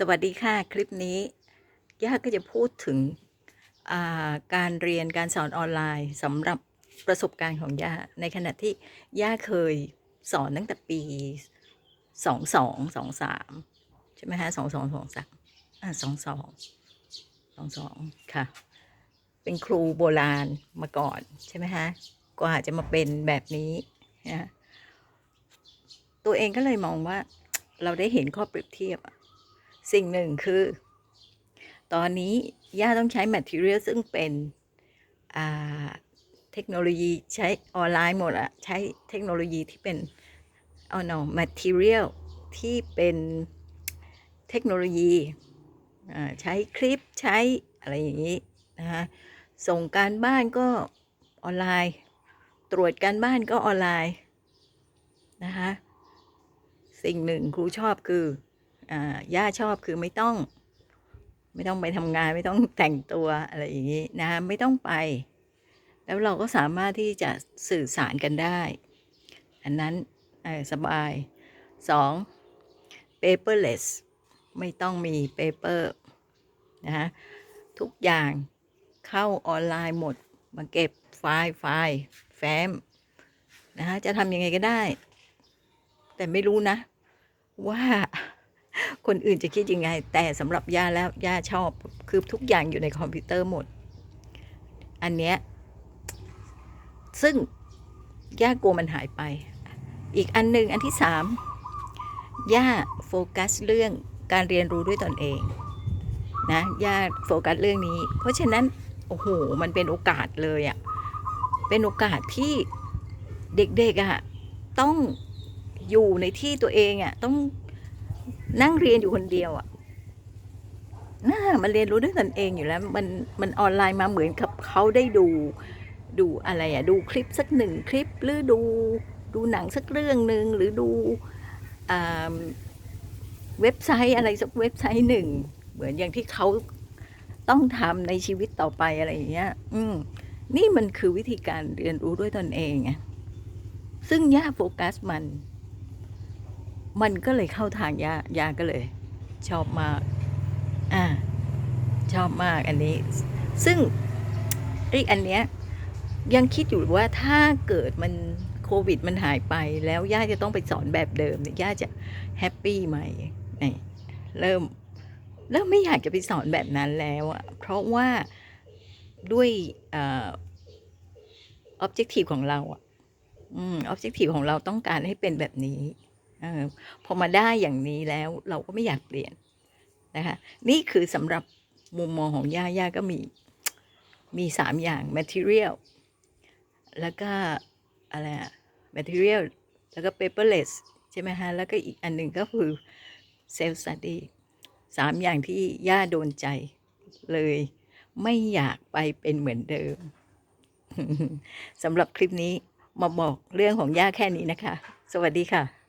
สวัสดีค่ะ คลิปนี้ย่าก็จะพูดถึงาการเรียนการสอนออนไลน์สำหรับประสบการณ์ของย่าในขณะที่ย่าเคยสอนตั้งแต่ปีสองสองสองสามใช่ไหมฮะสองสองสองสามอ่าสองสองสองสองค่ะ เป็นครูโบราณมาก่อนใช่ไหมฮะ กว่าจะมาเป็นแบบนี้นะตัวเองก็เลยมองว่าเราได้เห็นข้อเปรียบเทียบอะ สิ่งหนึ่งคือ ตอนนี้ ย่าต้องใช้ material ซึ่งเป็นเทคโนโลยีใช้ออนไลน์หมดอะใช้เทคโนโลยีที่เป็นเอา no material ที่เป็นเทคโนโลยีใช้คลิปใช้อะไรอย่างนี้นะคะส่งการบ้านก็ออนไลน์ ตรวจการบ้านก็ออนไลน์นะคะสิ่งหนึ่งครูชอบคือ ย่าชอบคือไม่ต้อง ไม่ต้องไปทำงานไม่ต้องแต่งตัวอะไรอย่างนี้นะคะไม่ต้องไป แล้วเราก็สามารถที่จะสื่อสารกันได้ อันนั้นสบายสอง paperless ไม่ต้องมี paper นะฮะทุกอย่างเข้าออนไลน์หมด มาเก็บไฟล์ไฟล์แฟ้มนะฮะจะทำยังไงก็ได้ แต่ไม่รู้นะว่า คนอื่นจะคิดยังไง แต่สำหรับย่าแล้วย่าชอบ คือทุกอย่างอยู่ในคอมพิวเตอร์หมด อันเนี้ยซึ่งย่ากลัวมันหายไป อีกอันหนึ่งอันที่สามย่าโฟกัสเรื่องการเรียนรู้ด้วยตนเองนะย่าโฟกัสเรื่องนี้ เพราะฉะนั้น โอ้โห มันเป็นโอกาสเลยอะ่ะ เป็นโอกาสที่เด็กๆอะ่ะต้องอยู่ในที่ตัวเองอะ่ะต้อง นั่งเรียนอยู่คนเดียวอะ่ะน่ามันเรียนรู้ด้วยตนเองอยู่แล้ว มันมันออนไลน์มาเหมือนกับเขาได้ดูดูอะไรอะ่ะ ดูคลิปสักหนึ่งคลิปหรือดูดูหนังสักเรื่องหนึ่งหรือดูเว็บไซต์อะไรสักเว็บไซต์หนึ่ง เหมือนอย่างที่เขาต้องทำในชีวิตต่อไปอะไรอย่างเงี้ย อืม นี่มันคือวิธีการเรียนรู้ด้วยตนเองไงซึ่งย่าโฟกัสมัน มันก็เลยเข้าทางยายาก็เลย ชอบมากอ่าชอบมากอันนี้ ซึ่งไอ้อันเนี้ยยังคิดอยู่ว่าถ้าเกิดมันโควิดมันหายไปแล้วย่าจะต้องไปสอนแบบเดิมเนี่ยย่าจะแฮปปี้ไหมนี่เริ่มเริ่มไม่อยากจะไปสอนแบบนั้นแล้วอะเพราะว่าด้วยเอ่อ objective ของเราอะอืม objective ของเราต้องการให้เป็นแบบนี้ ออพอมาได้อย่างนี้แล้วเราก็ไม่อยากเปลี่ยนนะคะนี่คือสำหรับมุมมองของย่าย่าก็มีมีสามอย่าง material แล้วก็อะไรอะ material แล้วก็ paperless ใช่ไหมฮะ แล้วก็อีกอันหนึ่งก็คือ self study สามอย่างที่ย่าโดนใจเลย ไม่อยากไปเป็นเหมือนเดิมสำหรับคลิปนี้มาบอกเรื่องของย่าแค่นี้นะคะ สวัสดีค่ะ